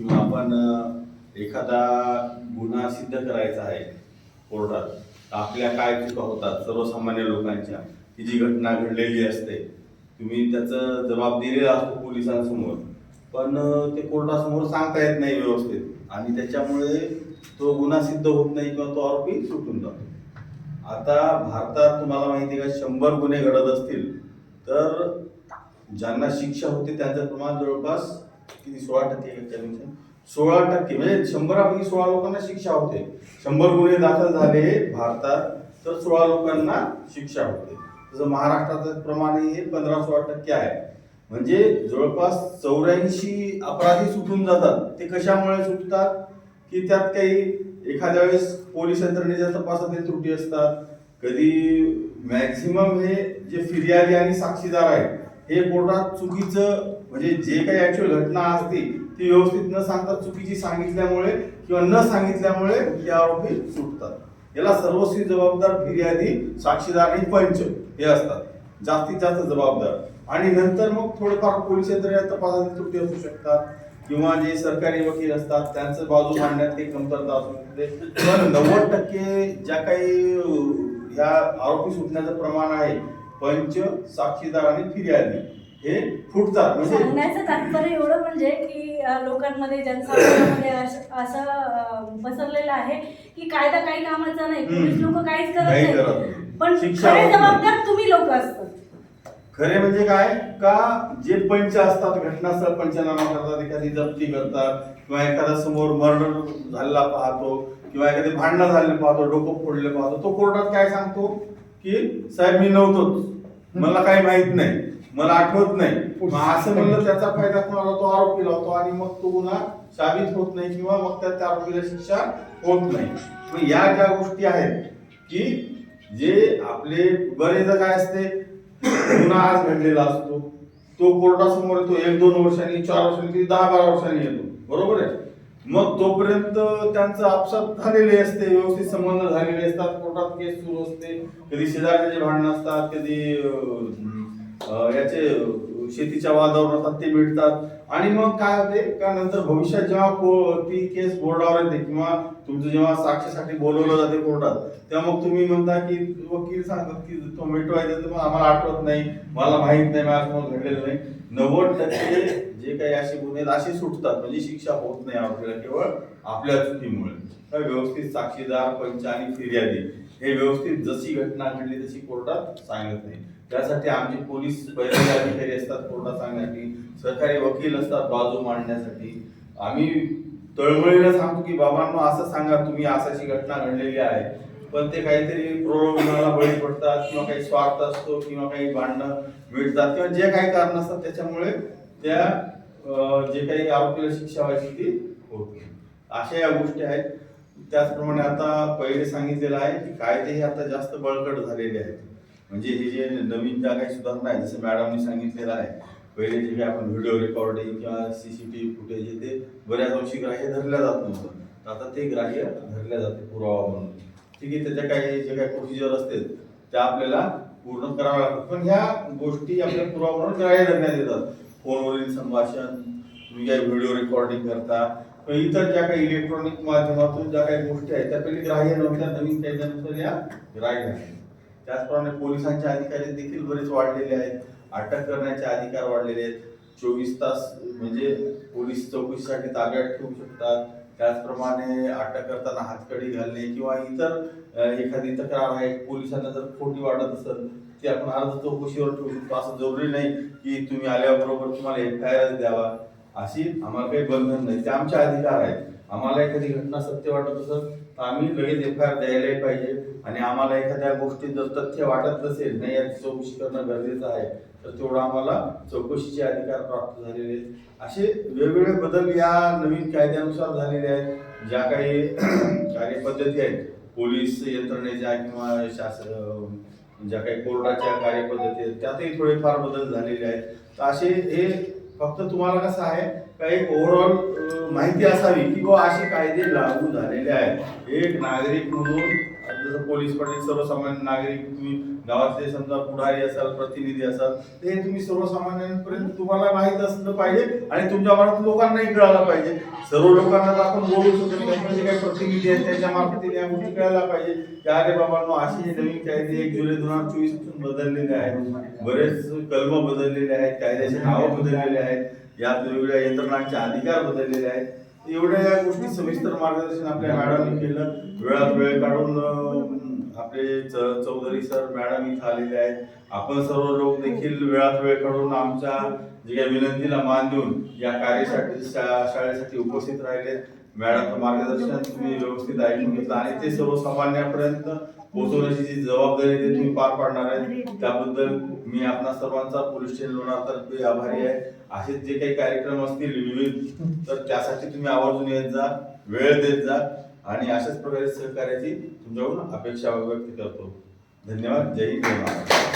किंवा आपण एखादा गुन्हा सिद्ध करायचा आहे कोर्टात तर आपल्या काय चुका होतात सर्वसामान्य लोकांच्या ही जी घटना घडलेली असते तुम्ही त्याचं जबाब दिलेला असतो पोलिसांसमोर पण ते कोर्टासमोर सांगता येत नाही व्यवस्थित आणि त्याच्यामुळे तो गुन्हा सिद्ध होत नाही किंवा तो आरोपी सुटून जातो. आता भारतात तुम्हाला माहिती आहे का शंभर गुन्हे घडत असतील तर ज्यांना शिक्षा होते त्यांचं प्रमाण जवळपास किती? सोळा टक्के सोळा टक्के म्हणजे शंभरापैकी सोळा लोकांना शिक्षा होते. शंभर गुन्हे दाखल झाले भारतात तर सोळा लोकांना शिक्षा होते. जसं महाराष्ट्राचं प्रमाण हे पंधरा सोळा टक्के आहे. म्हणजे जवळपास चौऱ्याऐंशी अपराधी सुटून जातात. ते कशामुळे सुटतात? की त्यात काही एखाद्या वेळेस पोलीस यंत्रणेच्या तपासातील त्रुटी असतात. कधी मॅक्झिमम हे जे फिर्यादी आणि साक्षीदार आहेत हे कोर्टात चुकीचं म्हणजे जे काही ऍक्च्युअल घटना असते ती व्यवस्थित न सांगता चुकीची सांगितल्यामुळे किंवा न सांगितल्यामुळे हे आरोपी सुटतात. याला सर्वस्वी जबाबदार फिर्यादी साक्षीदार आणि पंच हे असतात. जास्तीत जास्त जबाबदार. आणि नंतर मग थोडेफार पोलीस यंत्रणा तपासातील त्रुटी असू शकतात. किंवा जे सरकारी वकील असतात त्यांचं बाजू मांडण्यात काही कमतरता असू शकते. पण नव्वद टक्के ज्या काही ह्या आरोपी सुटण्याचं प्रमाण आहे पंच साक्षीदार आणि फिर्यादी हे फुटतात म्हणजे सांगण्याचं तात्पर्य एवढं म्हणजे की लोकांमध्ये जनसामान्यामध्ये असं पसरलेलं आहे की कायदा काही कामाचा नाही. पोलीस लोक काहीच करत नाही. पण शिक्षा खरे. जबाबदार तुम्ही लोक असतात खरे म्हणजे काय का जे पंच असतात घटनास्थळ पंचनामा करतात एखादी जप्ती करतात किंवा एखादा समोर मर्डर झालेला पाहतो किंवा एखादे भांडणं झालेले पाहतो डोकं फोडले पाहतो तो कोर्टात काय सांगतो की साहेब मी नव्हतोच मला काही माहीत नाही. मला आठवत नाही. मग असं म्हणलं त्याचा फायदा कोणाला? तो आरोपी लावतो आणि मग तो गुन्हा साबित होत नाही किंवा मग त्या त्या आरोपीला शिक्षा होत नाही. मग या ज्या गोष्टी आहेत की जे आपले बरेचदा काय असते गुन्हा आज घडलेला असतो. तो कोर्टासमोर येतो. एक दोन वर्षांनी चार वर्षांनी दहा बारा वर्षांनी येतो. बरोबर आहे? मग तोपर्यंत त्यांचं आपसात झालेले असते व्यवस्थित संबंध झालेले असतात कोर्टात केस सुरू असते. कधी शेजारचे भांडणं असतात कधी याचे शेतीच्या वादावर असतात ते भेटतात आणि मग काय होते का नंतर भविष्यात जेव्हा ती केस बोर्डावर येते किंवा तुमचं जेव्हा साक्षीसाठी बोलवलं जाते कोर्टात तेव्हा मग तुम्ही म्हणता की वकील सांगतात की तो मिटवायचा तर मग आम्हाला आठवत नाही मला माहीत नाही माझ्यासमोर घडलेलं नाही. नव्वद टक्के जे काही असे गुन्हे असे सुटतात. म्हणजे शिक्षा होत नाही आपल्याला केवळ आपल्या चुकीमुळे. व्यवस्थित साक्षीदार पंच आणि फिर्यादी हे व्यवस्थित जशी घटना घडली तशी कोर्टात सांगत नाही. त्यासाठी आमचे पोलीस अधिकारी असतात कोर्टात सांगण्यासाठी. सरकारी वकील असतात बाजू मांडण्यासाठी. आम्ही तळमळीला सांगतो की बाबांनो असं सांगा तुम्ही असाची घटना घडलेली आहे. पण ते काहीतरी प्रलोभनाला बळी पडतात किंवा काही स्वार्थ असतो किंवा काही भांडणं मिळतात किंवा जे काही कारण असतात त्याच्यामुळे त्या जे काही आरोपीला शिक्षा व्हायची ती होत अशा या गोष्टी आहेत. त्याचप्रमाणे आता पहिले सांगितलेलं आहे की कायदे हे आता जास्त बळकट झालेले आहेत. म्हणजे हे जे नवीन ज्या काही सुधारणा आहे जसं मॅडमनी सांगितलेलं आहे पहिले जे काही आपण व्हिडिओ रेकॉर्डिंग किंवा सीसीटीव्ही फुटेज हे ते बऱ्याच अंशी ग्राह्य धरल्या जात नव्हतं. तर आता ते ग्राह्य धरल्या जाते पुरावा म्हणून. ठीक आहे त्याच्या काही जे काही प्रोसिजर असते त्या आपल्याला पूर्ण कराव्या लागतात. पण ह्या गोष्टी आपल्या पुरावा म्हणून ग्राह्य धरण्यात येतात. फोनवरील संभाषण तुम्ही काही व्हिडिओ रेकॉर्डिंग करता. इतर ज्या काही इलेक्ट्रॉनिक माध्यमातून ज्या काही गोष्टी आहेत त्या पहिले ग्राह्य नव्हत्या नवीन कायद्यानुसार या ग्राह्य आहेत. त्याचप्रमाणे पोलिसांचे अधिकारी देखील बरेच वाढलेले आहेत. अटक करण्याचे अधिकार वाढलेले आहेत. चोवीस तास म्हणजे पोलीस चौकशीसाठी ताब्यात ठेवू शकतात. त्याचप्रमाणे अटक करताना हातकडी घालणे किंवा इतर एखादी तक्रार आहे पोलिसांना जर खोटी वाटत असेल ती आपण अर्ज चौकशीवर ठेवू शकतो. असं जरुरी नाही की तुम्ही आल्याबरोबर तुम्हाला एफ आय आर द्यावा. अशी आम्हाला काही बंधन नाही. ते आमचे अधिकार आहेत. आम्हाला एखादी घटना सत्य वाटत असेल तर आम्ही लगेच एफ आय आर द्यायलाही पाहिजे. आणि आम्हाला एखाद्या गोष्टीत जर तथ्य वाटत नसेल नाही याची चौकशी करणं गरजेचं आहे तर तेवढं आम्हाला चौकशीचे अधिकार प्राप्त झालेले आहेत. असे वेगवेगळे बदल या नवीन कायद्यानुसार झालेले आहेत. ज्या काही कार्यपद्धती आहेत पोलीस यंत्रणेच्या किंवा शासन ज्या काही कोर्टाच्या कार्यपद्धती आहेत त्यातही थोडेफार बदल झालेले आहेत. तर असे हे फक्त तुम्हाला कसं आहे काही ओव्हरऑल माहिती असावी की बा असे कायदे लागू झालेले आहेत. एक नागरिक म्हणून जसं पोलीस पाटील सर्वसामान्य नागरिक तुम्ही गावातले समजा पुढारी असाल प्रतिनिधी असाल ते तुम्ही सर्वसामान्यांपर्यंत तुम्हाला माहीत असलं पाहिजे आणि तुमच्या मनात लोकांनाही कळायला पाहिजे. सर्व लोकांना आपण बोलू शकत नाही म्हणजे काही प्रतिनिधी आहेत त्यांच्या मार्फत या गोष्टी कळायला पाहिजे. की अरे बाबांनो असे हे नवीन कायदे एक जुलै दोन हजार चोवीस बदललेले आहेत. बरेच कलम बदललेले आहेत कायद्याचे नावं बदललेले आहेत. यात वेगवेगळ्या यंत्रणांचे अधिकार बदललेले आहेत एवढ्या या गोष्टी सविस्तर मार्गदर्शन आपल्या मॅडमने केलं. वेळात वेळ काढून आपले च- चौधरी सर मॅडम इथं आलेले आहेत. आपण सर्व लोक देखील वेळात वेळ काढून आमच्या जे काही विनंतीला मान देऊन या कार्यशाळेसाठी शाळेसाठी उपस्थित राहिले. मॅडमचं मार्गदर्शन तुम्ही व्यवस्थित ऐकून घेतलं. आणि ते सर्वसामान्यांपर्यंत पोहोचवण्याची जी जबाबदारी ते तुम्ही पार पाडणार आहे. त्याबद्दल मी आपणा सर्वांचा पोलीस स्टेशन लोणारतर्फे आभारी आहे. असे जे काही कार्यक्रम असतील विविध तर त्यासाठी तुम्ही आवर्जून येत जा वेळ देत जा. आणि अशाच प्रकारे सहकार्याची तुमच्याकडून अपेक्षा व्यक्त करतो. धन्यवाद. जय हिंद. जय महाराष्ट्र.